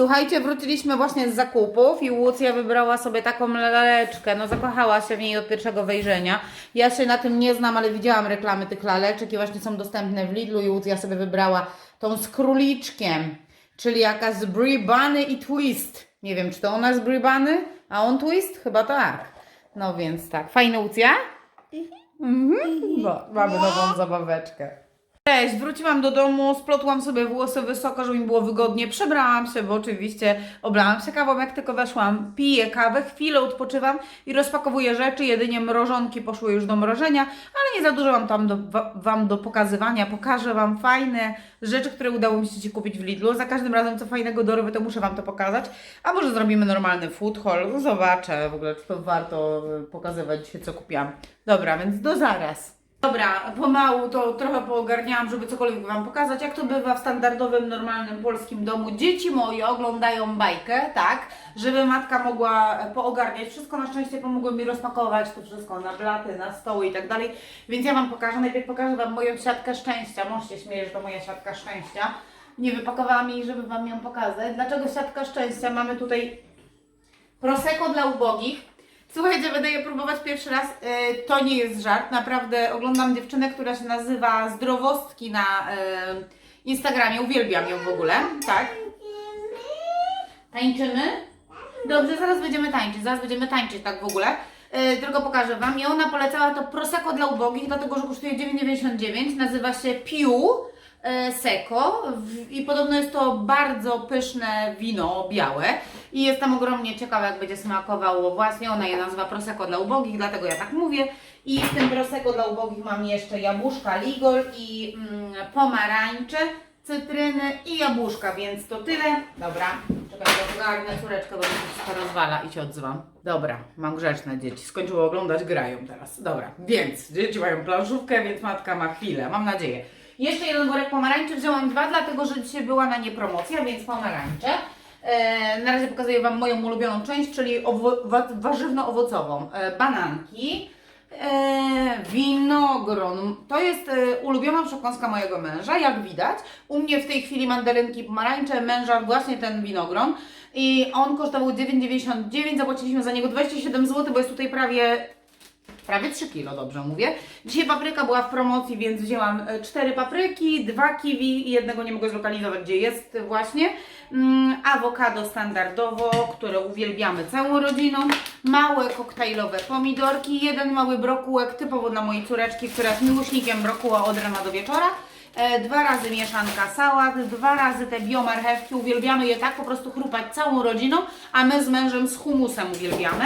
Słuchajcie, wróciliśmy właśnie z zakupów i Łucja wybrała sobie taką laleczkę. No zakochała się w niej od pierwszego wejrzenia. Ja się na tym nie znam, ale widziałam reklamy tych laleczek i właśnie są dostępne w Lidlu i Łucja sobie wybrała tą z króliczkiem, czyli jakaś z Brie Bunny i Twist. Nie wiem, czy to ona z Brie Bunny, a on Twist? Chyba tak. No więc tak. Fajna Łucja? Mhm. No, mamy nową zabaweczkę. Cześć, wróciłam do domu, splotłam sobie włosy wysoko, żeby mi było wygodnie. Przebrałam się, bo oczywiście oblałam się kawą, jak tylko weszłam. Piję kawę, chwilę odpoczywam i rozpakowuję rzeczy. Jedynie mrożonki poszły już do mrożenia, ale nie za dużo mam tam do, wa- Wam do pokazywania. Pokażę Wam fajne rzeczy, które udało mi się kupić w Lidlu. Za każdym razem, co fajnego dorobię, to muszę Wam to pokazać. A może zrobimy normalny food haul? No Zobaczę w ogóle, czy to warto y, pokazywać dzisiaj, co kupiłam. Dobra, więc do zaraz. Dobra, pomału to trochę poogarniałam, żeby cokolwiek Wam pokazać. Jak to bywa w standardowym, normalnym polskim domu, dzieci moje oglądają bajkę, tak, żeby matka mogła poogarniać wszystko. Na szczęście pomogły mi rozpakować to wszystko na blaty, na stoły i tak dalej. Więc ja Wam pokażę, najpierw pokażę Wam moją siatkę szczęścia. Mąż się śmieje, że to moja siatka szczęścia. Nie wypakowałam jej, żeby Wam ją pokazać. Dlaczego siatka szczęścia? Mamy tutaj Prosecco dla ubogich. Słuchajcie, będę je próbować pierwszy raz. E, to nie jest żart. Naprawdę oglądam dziewczynę, która się nazywa Zdrowostki na e, Instagramie. Uwielbiam ją w ogóle. Tak. Tańczymy? Dobrze, zaraz będziemy tańczyć. Zaraz będziemy tańczyć tak w ogóle. Tylko pokażę Wam. I ona polecała to Prosecco dla ubogich, dlatego że kosztuje 9,99. Nazywa się Piu e, Seco w, i podobno jest to bardzo pyszne wino białe i jestem ogromnie ciekawa jak będzie smakowało właśnie, ona je nazywa Prosecco dla ubogich, dlatego ja tak mówię i w tym Prosecco dla ubogich mam jeszcze jabłuszka Ligol i mm, pomarańcze, cytryny i jabłuszka, więc to tyle. Dobra, czekaj, ogarnę córeczkę, bo mi się wszystko rozwala i się odzywam. Dobra, mam grzeczne dzieci, skończyły oglądać, grają teraz. Dobra, więc dzieci mają planszówkę, więc matka ma chwilę, mam nadzieję. Jeszcze jeden worek pomarańczy, wzięłam dwa, dlatego że dzisiaj była na nie promocja, więc pomarańcze. E, na razie pokazuję Wam moją ulubioną część, czyli owo- wa- warzywno-owocową. E, bananki, e, winogron. To jest ulubiona przekąska mojego męża, jak widać. U mnie w tej chwili mandarynki, pomarańcze, męża właśnie ten winogron. I on kosztował 9,99, zapłaciliśmy za niego 27 zł, bo jest tutaj prawie prawie 3 kilo, dobrze mówię. Dzisiaj papryka była w promocji, więc wzięłam 4 papryki, 2 kiwi i jednego nie mogę zlokalizować, gdzie jest właśnie. Mm, awokado standardowo, które uwielbiamy całą rodziną. Małe koktajlowe pomidorki, jeden mały brokułek, typowo dla mojej córeczki, która jest miłośnikiem brokuła od rana do wieczora. E, dwa razy mieszanka sałat, dwa razy te biomarchewki, uwielbiamy je tak po prostu chrupać całą rodziną, a my z mężem z humusem uwielbiamy.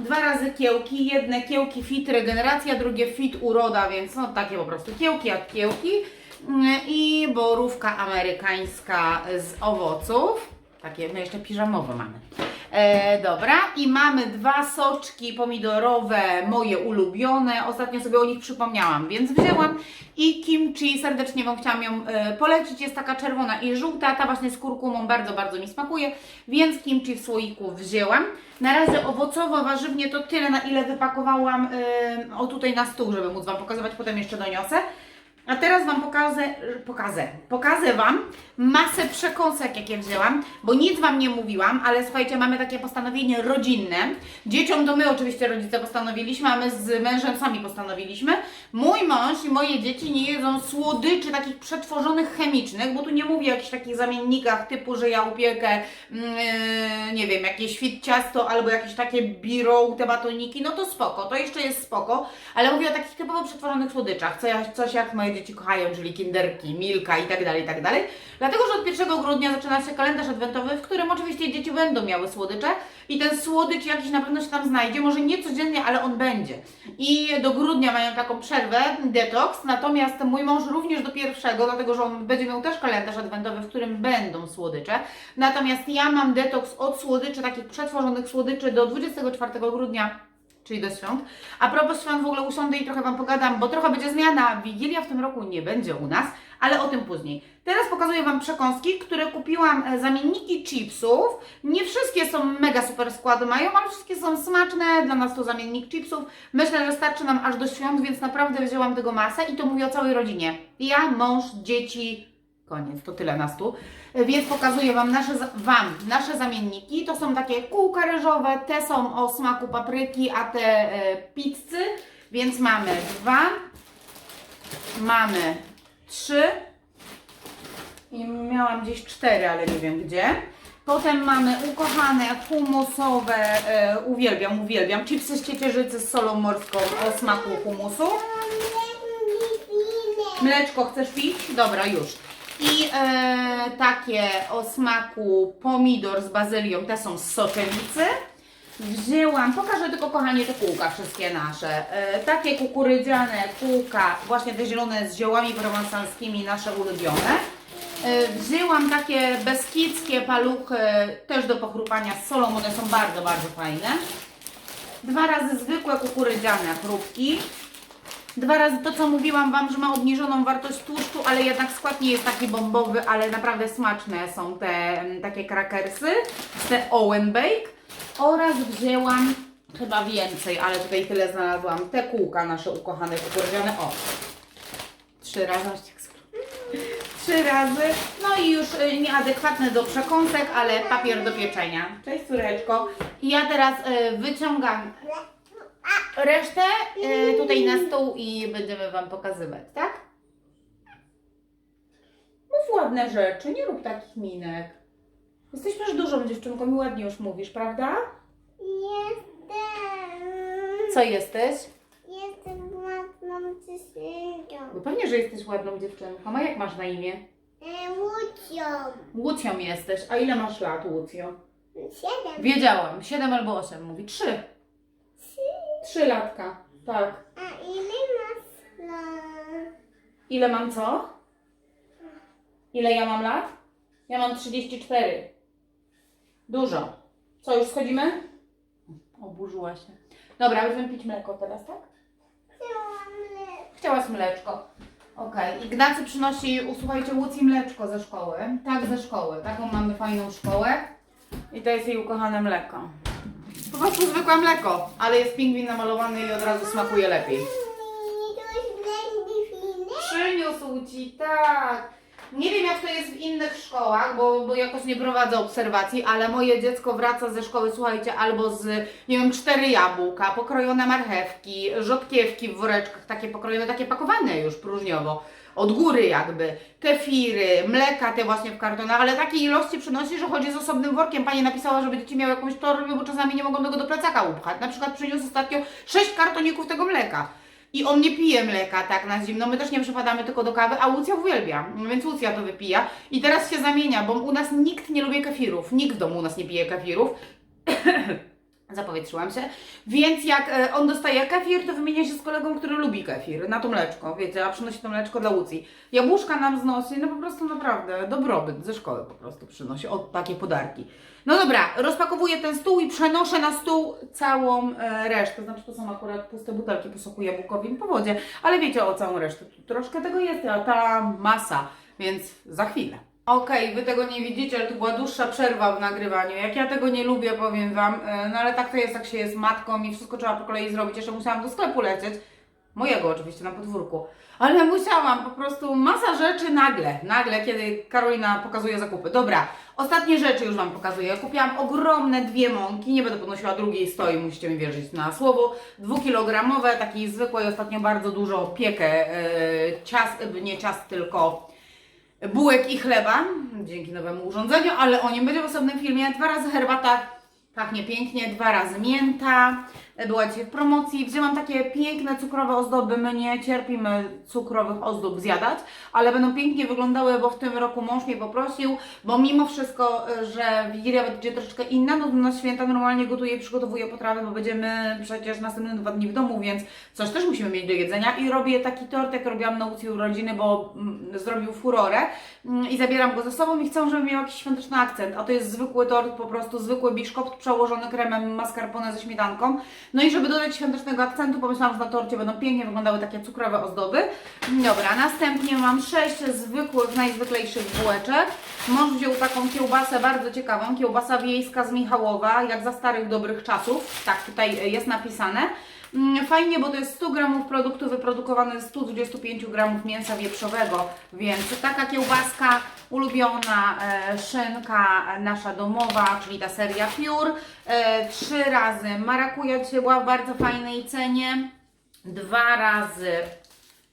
Dwa razy kiełki, jedne kiełki fit regeneracja, drugie fit uroda, więc no takie po prostu kiełki jak kiełki. Mm, I borówka amerykańska z owoców. Takie, my jeszcze piżamowe mamy. E, dobra, i mamy dwa soczki pomidorowe, moje ulubione. Ostatnio sobie o nich przypomniałam, więc wzięłam. I kimchi, serdecznie Wam chciałam ją e, polecić. Jest taka czerwona i żółta, ta właśnie z kurkumą bardzo, bardzo mi smakuje, więc kimchi w słoiku wzięłam. Na razie owocowo, warzywnie to tyle, na ile wypakowałam e, o tutaj na stół, żeby móc Wam pokazywać, potem jeszcze doniosę. A teraz Wam pokażę, pokażę, pokażę Wam masę przekąsek, jakie wzięłam, bo nic Wam nie mówiłam, ale słuchajcie, mamy takie postanowienie rodzinne. Dzieciom to my oczywiście rodzice postanowiliśmy, a my z mężem sami postanowiliśmy. Mój mąż i moje dzieci nie jedzą słodyczy takich przetworzonych chemicznych, bo tu nie mówię o jakichś takich zamiennikach typu, że ja upiekę, mm, yy, nie wiem, jakieś fit ciasto albo jakieś takie birą, te batoniki, no to spoko, to jeszcze jest spoko, ale mówię o takich typowo przetworzonych słodyczach, co ja, coś jak moje dzieci kochają, czyli kinderki, milka i tak dalej, i tak dalej. Dlatego, że od 1 grudnia zaczyna się kalendarz adwentowy, w którym oczywiście dzieci będą miały słodycze i ten słodycz jakiś na pewno się tam znajdzie, może nie codziennie, ale on będzie. I do grudnia mają taką przerwę, detoks, natomiast mój mąż również do pierwszego, dlatego, że on będzie miał też kalendarz adwentowy, w którym będą słodycze. Natomiast ja mam detoks od słodyczy, takich przetworzonych słodyczy do 24 grudnia czyli do świąt. A propos świąt w ogóle usiądę i trochę Wam pogadam, bo trochę będzie zmiana. Wigilia w tym roku nie będzie u nas, ale o tym później. Teraz pokazuję Wam przekąski, które kupiłam, e, zamienniki chipsów. Nie wszystkie są mega super składy mają, ale wszystkie są smaczne. Dla nas to zamiennik chipsów. Myślę, że starczy nam aż do świąt, więc naprawdę wzięłam tego masę i to mówię o całej rodzinie. Ja, mąż, dzieci, koniec, to tyle na stół. Więc pokazuję Wam nasze, Wam nasze zamienniki. To są takie kółka ryżowe, te są o smaku papryki, a te e, pizzy. Więc mamy dwa, mamy trzy i miałam gdzieś cztery, ale nie wiem gdzie. Potem mamy ukochane humusowe, e, uwielbiam, uwielbiam, chipsy z ciecierzycy z solą morską o smaku humusu. Mleczko chcesz pić? Dobra, już. I e, takie o smaku pomidor z bazylią, te są z. Wzięłam, pokażę tylko kochanie te kółka wszystkie nasze. E, takie kukurydziane kółka, właśnie te zielone z ziołami prowansalskimi, nasze ulubione. E, wzięłam takie beskidzkie paluchy, też do pochrupania z solą, one są bardzo, bardzo fajne. Dwa razy zwykłe kukurydziane chrupki. Dwa razy to, co mówiłam Wam, że ma obniżoną wartość tłuszczu, ale jednak skład nie jest taki bombowy, ale naprawdę smaczne są te mm, takie krakersy, te Owen Bake. Oraz wzięłam chyba więcej, ale tutaj tyle znalazłam, te kółka nasze ukochane kukurydziane. O! Trzy razy. Trzy razy. No i już y, nieadekwatne do przekąsek, ale papier do pieczenia. Cześć córeczko. I ja teraz y, wyciągam resztę y, tutaj na stół i będziemy Wam pokazywać, tak? Mów ładne rzeczy, nie rób takich minek. Jesteś już dużą dziewczynką i ładnie już mówisz, prawda? Jestem. Co jesteś? Jestem ładną dziewczynką. No pewnie, że jesteś ładną dziewczynką. A jak masz na imię? E, Łucią. Łucją jesteś. A ile masz lat, Łucjo? Siedem. Wiedziałam. Siedem albo osiem. Mówi trzy. Trzy latka. Tak. A ile masz lat? Ile mam co? Ile ja mam lat? Ja mam 34. Dużo. Co, już schodzimy? Oburzyła się. Dobra, będziemy pić mleko teraz, tak? Chciałam lepsze. Chciałaś mleczko. Okej. Ignacy przynosi, usłuchajcie, Łucji mleczko ze szkoły. Tak, ze szkoły. Taką mamy fajną szkołę. I to jest jej ukochane mleko. Po prostu zwykłe mleko, ale jest pingwin namalowany i od razu smakuje lepiej. Przyniósł ci, tak. Nie wiem jak to jest w innych szkołach, bo, bo jakoś nie prowadzę obserwacji, ale moje dziecko wraca ze szkoły, słuchajcie, albo z, nie wiem, cztery jabłka, pokrojone marchewki, rzodkiewki w woreczkach, takie pokrojone, takie pakowane już próżniowo. Od góry jakby, kefiry, mleka te właśnie w kartonach, ale takiej ilości przynosi, że chodzi z osobnym workiem. Pani napisała, żeby dzieci miały jakąś torbę, bo czasami nie mogą tego do plecaka upchać. Na przykład przyniósł ostatnio sześć kartoników tego mleka. I on nie pije mleka tak na zimno, my też nie przypadamy tylko do kawy, a Łucja uwielbia, więc Łucja to wypija. I teraz się zamienia, bo u nas nikt nie lubi kefirów, nikt w domu u nas nie pije kefirów. Zapowietrzyłam się. Więc jak e, on dostaje kefir, to wymienia się z kolegą, który lubi kefir na to mleczko, wiecie, a przynosi to mleczko dla Łucji. Jabłuszka nam znosi, no po prostu naprawdę dobrobyt ze szkoły po prostu przynosi, o takie podarki. No dobra, rozpakowuję ten stół i przenoszę na stół całą e, resztę. Znaczy to są akurat puste butelki po soku jabłkowym po wodzie, ale wiecie o całą resztę. Troszkę tego jest, a ta masa, więc za chwilę. Okej, wy tego nie widzicie, ale to była dłuższa przerwa w nagrywaniu. Jak ja tego nie lubię, powiem wam, e, no ale tak to jest, jak się jest matką i wszystko trzeba po kolei zrobić. Jeszcze musiałam do sklepu lecieć. Mojego oczywiście, na podwórku. Ale musiałam, po prostu masa rzeczy nagle, nagle, kiedy Karolina pokazuje zakupy. Dobra, ostatnie rzeczy już Wam pokazuję. Kupiłam ogromne dwie mąki, nie będę podnosiła drugiej stoi, musicie mi wierzyć na słowo. Dwukilogramowe, takiej zwykłej, ostatnio bardzo dużo piekę, e, ciast, e, nie ciast, tylko bułek i chleba, dzięki nowemu urządzeniu, ale o nim będzie w osobnym filmie. Dwa razy herbata, pachnie pięknie, dwa razy mięta, była dzisiaj w promocji. Wzięłam takie piękne cukrowe ozdoby, my nie cierpimy cukrowych ozdób zjadać, ale będą pięknie wyglądały, bo w tym roku mąż mnie poprosił, bo mimo wszystko, y, że Wigilia będzie troszeczkę inna, no na święta normalnie gotuję przygotowuję potrawy, bo będziemy przecież następne dwa dni w domu, więc coś też musimy mieć do jedzenia i robię taki tort, jak robiłam na Łucji urodziny, bo mm, zrobił furorę mm, i zabieram go ze sobą i chcę, żeby miał jakiś świąteczny akcent, a to jest zwykły tort, po prostu zwykły biszkopt przełożony kremem mascarpone ze śmietanką. No i żeby dodać świątecznego akcentu, pomyślałam, że na torcie będą pięknie wyglądały takie cukrowe ozdoby. Dobra, następnie mam sześć zwykłych, najzwyklejszych bułeczek. Mąż wziął taką kiełbasę bardzo ciekawą, kiełbasa wiejska z Michałowa, jak za starych dobrych czasów, tak tutaj jest napisane. Mm, Fajnie, bo to jest 100 gramów produktu wyprodukowane z 125 gramów mięsa wieprzowego, więc taka kiełbaska ulubiona, e, szynka nasza domowa, czyli ta seria Pure. E, trzy razy marakuja była w bardzo fajnej cenie. Dwa razy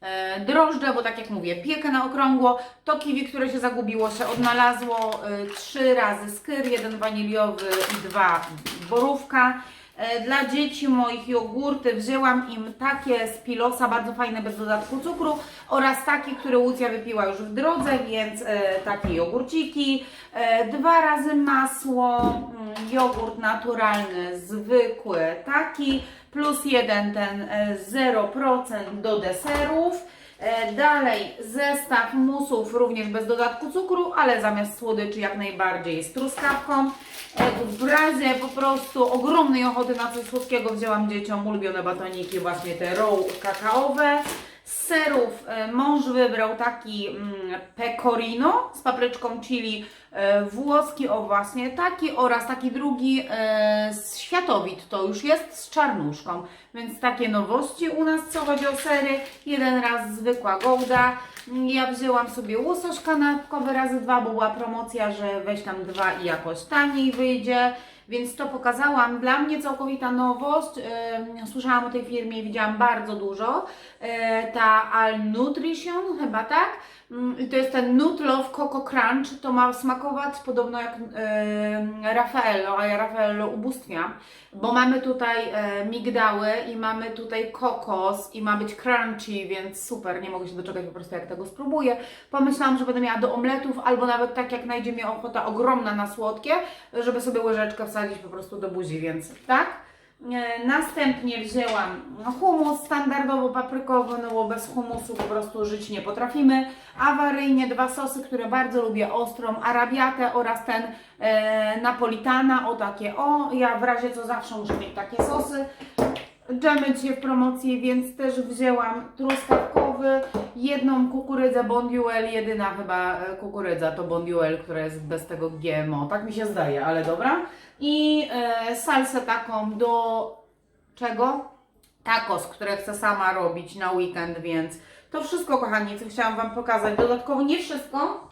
e, drożdże, bo tak jak mówię, piekę na okrągło, to kiwi, które się zagubiło, się odnalazło, trzy razy skyr, jeden waniliowy i dwa borówka. E, Dla dzieci moich jogurty wzięłam im takie z pilosa, bardzo fajne, bez dodatku cukru oraz takie, które Łucja wypiła już w drodze, więc e, takie jogurciki. E, dwa razy masło, mm, jogurt naturalny, zwykły, taki, plus jeden ten e, 0% do deserów. E, Dalej zestaw musów również bez dodatku cukru, ale zamiast słodyczy jak najbardziej z truskawką. E, W razie po prostu ogromnej ochoty na coś słodkiego wzięłam dzieciom ulubione batoniki, właśnie te roll kakaowe. Z serów e, mąż wybrał taki mm, pecorino z papryczką chili e, włoski, o właśnie taki oraz taki drugi e, z światowit, to już jest z czarnuszką. Więc takie nowości u nas, co chodzi o sery. Jeden raz zwykła gołda. Ja wzięłam sobie łosoś kanapkowy razy dwa, bo była promocja, że weź tam dwa i jakoś taniej wyjdzie. Więc to pokazałam. Dla mnie całkowita nowość. Słyszałam o tej firmie widziałam bardzo dużo. E, Ta Al Nutrition, chyba tak. Ym, I to jest ten Nut Love Coco Crunch. To ma smakować podobno jak Raffaello, a ja Raffaello ubóstwiam. Bo mamy tutaj e, migdały i mamy tutaj kokos i ma być crunchy, więc super, nie mogę się doczekać po prostu jak tego spróbuję. Pomyślałam, że będę miała do omletów albo nawet tak jak najdzie mi ochota ogromna na słodkie, żeby sobie łyżeczkę wsadzić po prostu do buzi, więc tak. E, Następnie wzięłam humus standardowo paprykowy, no bo bez humusu po prostu żyć nie potrafimy. Awaryjnie dwa sosy, które bardzo lubię, ostrą arabiatę oraz ten e, napolitana, o takie o. Ja w razie co zawsze muszę mieć takie sosy. Dżemy dzisiaj w promocji, więc też wzięłam truskawkowy, jedną kukurydzę Bonduel, jedyna chyba e, kukurydza to Bonduel, która jest bez tego GMO, tak mi się zdaje, ale dobra. I e, salsę taką do czego? Tacos, które chcę sama robić na weekend, więc to wszystko kochani, co chciałam Wam pokazać. Dodatkowo nie wszystko,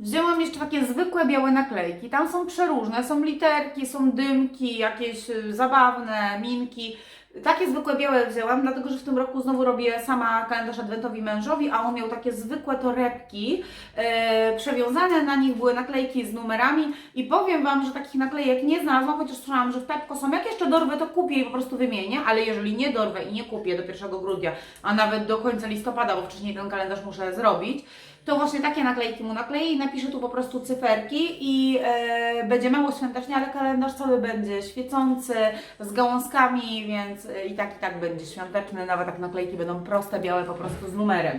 Wzięłam jeszcze takie zwykłe białe naklejki. Tam są przeróżne, są literki, są dymki, jakieś y, zabawne, minki. Takie zwykłe białe wzięłam, dlatego że w tym roku znowu robię sama kalendarz adwentowi mężowi, a on miał takie zwykłe torebki. E, przewiązane na nich były naklejki z numerami i powiem Wam, że takich naklejek nie znalazłam, chociaż słyszałam, że w Pepko są. Jak jeszcze dorwę, to kupię i po prostu wymienię, ale jeżeli nie dorwę i nie kupię do 1 grudnia, a nawet do końca listopada, bo wcześniej ten kalendarz muszę zrobić, to właśnie takie naklejki mu nakleję i napiszę tu po prostu cyferki i e, będzie mało świątecznie, ale kalendarz cały będzie świecący, z gałązkami, więc e, i tak i tak będzie świąteczny, nawet jak naklejki będą proste, białe po prostu z numerem.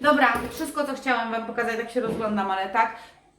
Dobra, wszystko co chciałam Wam pokazać, tak się rozglądam, ale tak.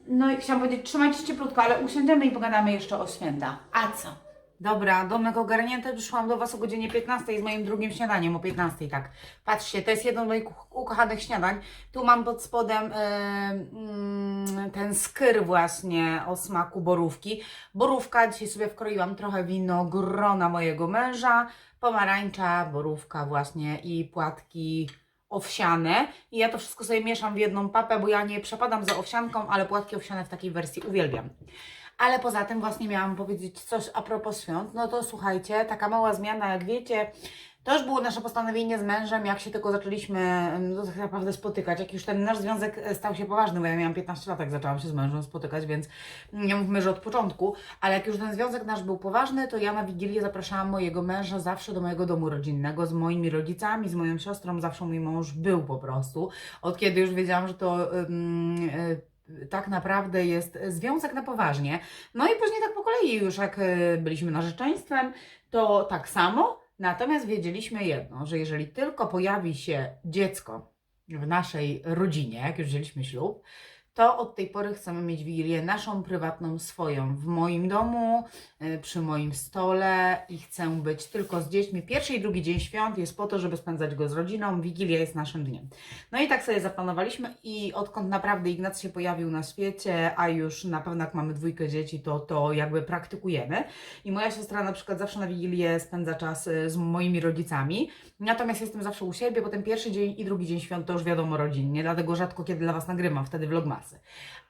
No i chciałam powiedzieć, trzymajcie się cieplutko, ale usiądziemy i pogadamy jeszcze o święta. A co? Dobra, domek ogarnięty, przyszłam do Was o godzinie 15 z moim drugim śniadaniem, o 15 tak. Patrzcie, to jest jedno z moich ukochanych śniadań. Tu mam pod spodem mm, ten skyr właśnie o smaku borówki. Borówka, dzisiaj sobie wkroiłam trochę winogrona mojego męża, pomarańcza, borówka właśnie i płatki owsiane. I ja to wszystko sobie mieszam w jedną papę, bo ja nie przepadam za owsianką, ale płatki owsiane w takiej wersji uwielbiam. Ale poza tym właśnie miałam powiedzieć coś a propos świąt. No to słuchajcie, taka mała zmiana, jak wiecie, to już było nasze postanowienie z mężem, jak się tylko zaczęliśmy no, tak naprawdę spotykać. Jak już ten nasz związek e, stał się poważny, bo ja miałam 15 lat, jak zaczęłam się z mężem spotykać, więc nie mówmy, że od początku. Ale jak już ten związek nasz był poważny, to ja na Wigilię zapraszałam mojego męża zawsze do mojego domu rodzinnego, z moimi rodzicami, z moją siostrą. Zawsze mój mąż był po prostu. Od kiedy już wiedziałam, że to... ym, y, tak naprawdę jest związek na poważnie. No i później tak po kolei już jak e, byliśmy narzeczeństwem, to tak samo. Natomiast wiedzieliśmy jedno, że jeżeli tylko pojawi się dziecko w naszej rodzinie, jak już wzięliśmy ślub, to od tej pory chcemy mieć Wigilię naszą, prywatną, swoją. W moim domu, y, przy moim stole i chcę być tylko z dziećmi. Pierwszy i drugi dzień świąt jest po to, żeby spędzać go z rodziną. Wigilia jest naszym dniem. No i tak sobie zaplanowaliśmy i odkąd naprawdę Ignacy się pojawił na świecie, a już na pewno jak mamy dwójkę dzieci, to to jakby praktykujemy. I moja siostra na przykład zawsze na Wigilię spędza czas y, z moimi rodzicami. Natomiast jestem zawsze u siebie, bo ten pierwszy dzień i drugi dzień świąt to już wiadomo rodzinnie, dlatego rzadko kiedy dla Was nagrywam, wtedy vlogmasy.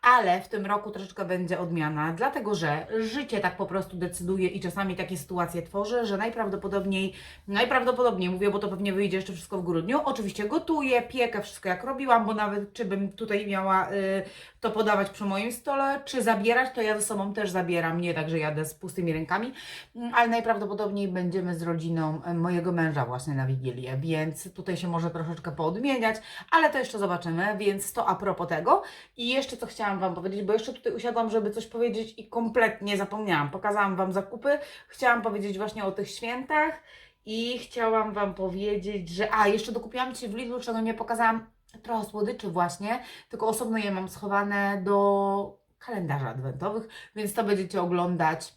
Ale w tym roku troszeczkę będzie odmiana, dlatego że życie tak po prostu decyduje i czasami takie sytuacje tworzy, że najprawdopodobniej, najprawdopodobniej mówię, bo to pewnie wyjdzie jeszcze wszystko w grudniu, oczywiście gotuję, piekę, wszystko jak robiłam, bo nawet czy bym tutaj miała y, to podawać przy moim stole, czy zabierać, to ja ze sobą też zabieram, nie tak, że jadę z pustymi rękami, Mm, ale najprawdopodobniej będziemy z rodziną e, mojego męża właśnie na Wigilię, więc tutaj się może troszeczkę poodmieniać, ale to jeszcze zobaczymy, więc to a propos tego. I jeszcze co chciałam Wam powiedzieć, bo jeszcze tutaj usiadłam, żeby coś powiedzieć i kompletnie zapomniałam. Pokazałam Wam zakupy, chciałam powiedzieć właśnie o tych świętach i chciałam Wam powiedzieć, że... A, jeszcze dokupiłam Ci w Lidlu, czego nie pokazałam, trochę słodyczy właśnie, tylko osobno je mam schowane do kalendarza adwentowych, więc to będziecie oglądać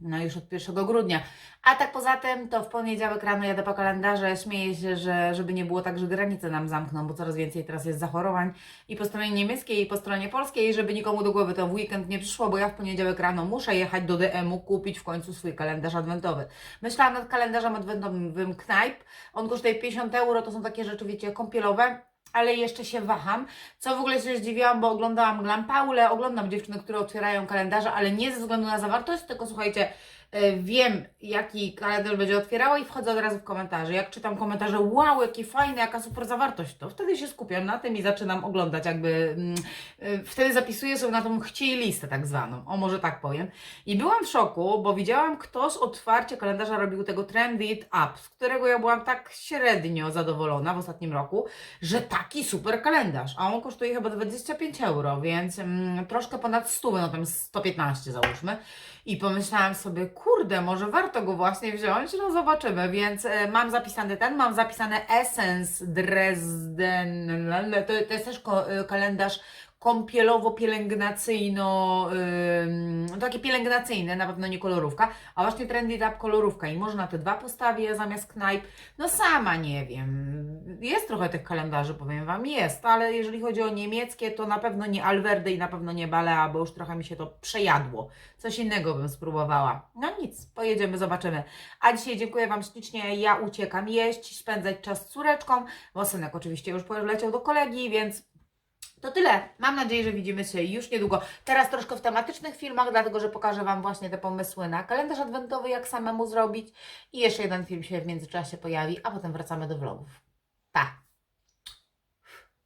no już od 1 grudnia. A tak poza tym, to w poniedziałek rano jadę po kalendarze. Śmieję się, że żeby nie było tak, że granice nam zamkną, bo coraz więcej teraz jest zachorowań i po stronie niemieckiej, i po stronie polskiej, żeby nikomu do głowy to w weekend nie przyszło, bo ja w poniedziałek rano muszę jechać do DM-u, kupić w końcu swój kalendarz adwentowy. Myślałam nad kalendarzem adwentowym Knajp. On kosztuje 50 euro, to są takie rzeczy, wiecie, kąpielowe. Ale jeszcze się waham, co w ogóle się zdziwiłam, bo oglądałam Glam Paulę, oglądam dziewczyny, które otwierają kalendarze, ale nie ze względu na zawartość, tylko słuchajcie, wiem jaki kalendarz będzie otwierała i wchodzę od razu w komentarze. Jak czytam komentarze, wow, jaki fajny, jaka super zawartość, to wtedy się skupiam na tym i zaczynam oglądać jakby, mm, e, wtedy zapisuję sobie na tą chciej listę tak zwaną, o może tak powiem. I byłam w szoku, bo widziałam, kto z otwarcia kalendarza robił tego Trendy It Up, z którego ja byłam tak średnio zadowolona w ostatnim roku, że taki super kalendarz, a on kosztuje chyba 25 euro, więc mm, troszkę ponad 100, no tam 115 załóżmy. I pomyślałam sobie, kurde, może warto go właśnie wziąć, no zobaczymy, więc e, mam zapisany ten, mam zapisane Essence Dresden, to, to jest też e, kalendarz kąpielowo-pielęgnacyjno, ym, takie pielęgnacyjne, na pewno nie kolorówka, a właśnie Trendy Tap kolorówka. I może na te dwa postawię zamiast knajp, no sama nie wiem, jest trochę tych kalendarzy, powiem Wam, jest, ale jeżeli chodzi o niemieckie, to na pewno nie Alverde i na pewno nie Balea, bo już trochę mi się to przejadło, coś innego bym spróbowała, no nic, pojedziemy, zobaczymy, a dzisiaj dziękuję Wam ślicznie, ja uciekam jeść, spędzać czas z córeczką, bo synek oczywiście już poleciał do kolegi, więc to tyle. Mam nadzieję, że widzimy się już niedługo. Teraz troszkę w tematycznych filmach, dlatego że pokażę Wam właśnie te pomysły na kalendarz adwentowy, jak samemu zrobić. I jeszcze jeden film się w międzyczasie pojawi, a potem wracamy do vlogów. Pa!